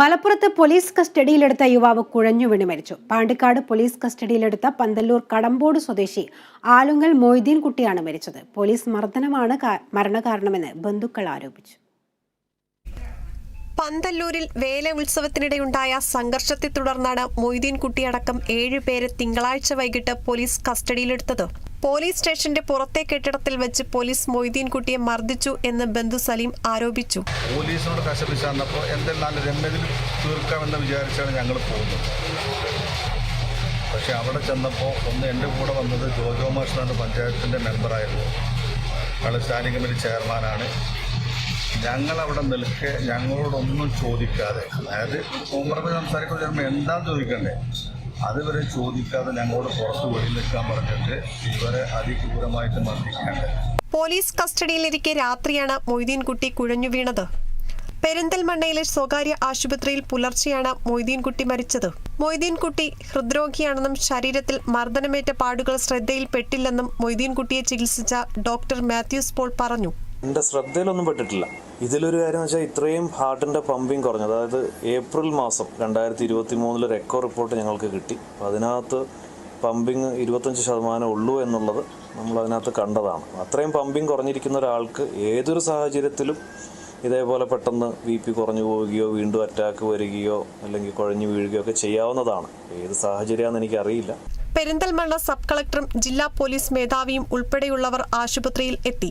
മലപ്പുറത്ത് പോലീസ് കസ്റ്റഡിയിലെടുത്ത യുവാവ് കുഴഞ്ഞു വീണ് മരിച്ചു. പാണ്ടിക്കാട് പോലീസ് കസ്റ്റഡിയിലെടുത്ത പന്തല്ലൂർ കടമ്പോട് സ്വദേശി ആലുങ്ങൽ മൊയ്തീൻ കുട്ടിയാണ് മരിച്ചത്. പോലീസ് മർദ്ദനമാണ് മരണകാരണമെന്ന് ബന്ധുക്കൾ ആരോപിച്ചു. പന്തല്ലൂരിൽ വേല ഉത്സവത്തിനിടെയുണ്ടായ സംഘർഷത്തെ തുടർന്നാണ് മൊയ്തീൻ കുട്ടിയടക്കം ഏഴുപേരെ തിങ്കളാഴ്ച വൈകിട്ട് പോലീസ് കസ്റ്റഡിയിലെടുത്തത്. പോലീസ് സ്റ്റേഷന്റെ പുറത്തെ കെട്ടിടത്തിൽ വെച്ച് പോലീസ് മൊയ്തീൻ കുട്ടിയെ മർദ്ദിച്ചു എന്ന് ബന്ധു സലീം ആരോപിച്ചു. പോലീസിനോട് കശപ്പിച്ചപ്പോൾ എന്തെല്ലാം രമ്യതയിൽ തീർക്കാമെന്ന് വിചാരിച്ചാണ് ഞങ്ങൾ പോകുന്നത്. പക്ഷെ അവിടെ ചെന്നപ്പോൾ ഒന്ന് എന്റെ കൂടെ വന്നത് ജോജോ മാഷാണ് പഞ്ചായത്തിന്റെ മെമ്പറായിരുന്നു. അയാൾ സ്റ്റാൻഡിംഗ് കമ്മിറ്റി ചെയർമാനാണ്. ഞങ്ങളവിടെ നിൽക്കെ ഞങ്ങളോടൊന്നും ചോദിക്കാതെ അതായത് കോമ്പ്രമൈസ് സംസാരിക്കുമ്പോൾ ചിലപ്പോൾ എന്താണെന്ന് ചോദിക്കണ്ടേ? അതുവരെ ചോദിക്കാതെ ഞങ്ങളോട് പുറത്ത് വെളി നിൽക്കാൻ പറഞ്ഞിട്ട് ഇവരെ അതിക്രൂരമായിട്ട് മർദ്ദിക്കേണ്ടത് പോലീസ് കസ്റ്റഡിയിലിരിക്കെ രാത്രിയാണ് മൊയ്തീൻകുട്ടി കുഴഞ്ഞു വീണത്. പെരിന്തൽമണ്ണയിലെ സ്വകാര്യ ആശുപത്രിയിൽ പുലർച്ചെയാണ് മൊയ്തീൻകുട്ടി മരിച്ചത്. മൊയ്തീൻകുട്ടി ഹൃദ്രോഗിയാണെന്നും ശരീരത്തിൽ മർദ്ദനമേറ്റ പാടുകൾ ശ്രദ്ധയിൽപ്പെട്ടില്ലെന്നും മൊയ്തീൻകുട്ടിയെ ചികിത്സിച്ച ഡോക്ടർ മാത്യൂസ് പോൾ പറഞ്ഞു. എന്റെ ശ്രദ്ധയിലൊന്നും പെട്ടിട്ടില്ല. ഇതിലൊരു കാര്യം വെച്ചാൽ ഇത്രയും ഹാർട്ടിന്റെ പമ്പിങ് കുറഞ്ഞു അതായത് ഏപ്രിൽ മാസം രണ്ടായിരത്തി ഇരുപത്തി മൂന്നിൽ റെക്കോ റിപ്പോർട്ട് ഞങ്ങൾക്ക് കിട്ടി. അപ്പോൾ അതിനകത്ത് പമ്പിങ് ഇരുപത്തഞ്ച് ശതമാനം ഉള്ളൂ എന്നുള്ളത് നമ്മൾ അതിനകത്ത് കണ്ടതാണ്. അത്രയും പമ്പിങ് കുറഞ്ഞിരിക്കുന്ന ഒരാൾക്ക് ഏതൊരു സാഹചര്യത്തിലും ഇതേപോലെ പെട്ടെന്ന് ബി പി കുറഞ്ഞു പോവുകയോ വീണ്ടും അറ്റാക്ക് വരികയോ അല്ലെങ്കിൽ കുഴഞ്ഞു വീഴുകയോ ഒക്കെ ചെയ്യാവുന്നതാണ്. ഏത് സാഹചര്യമാണെന്ന് എനിക്കറിയില്ല. പെരിന്തൽമണ്ണ സബ് കളക്ടറും ജില്ലാ പോലീസ് മേധാവിയും ഉൾപ്പെടെയുള്ളവർ ആശുപത്രിയിൽ എത്തി.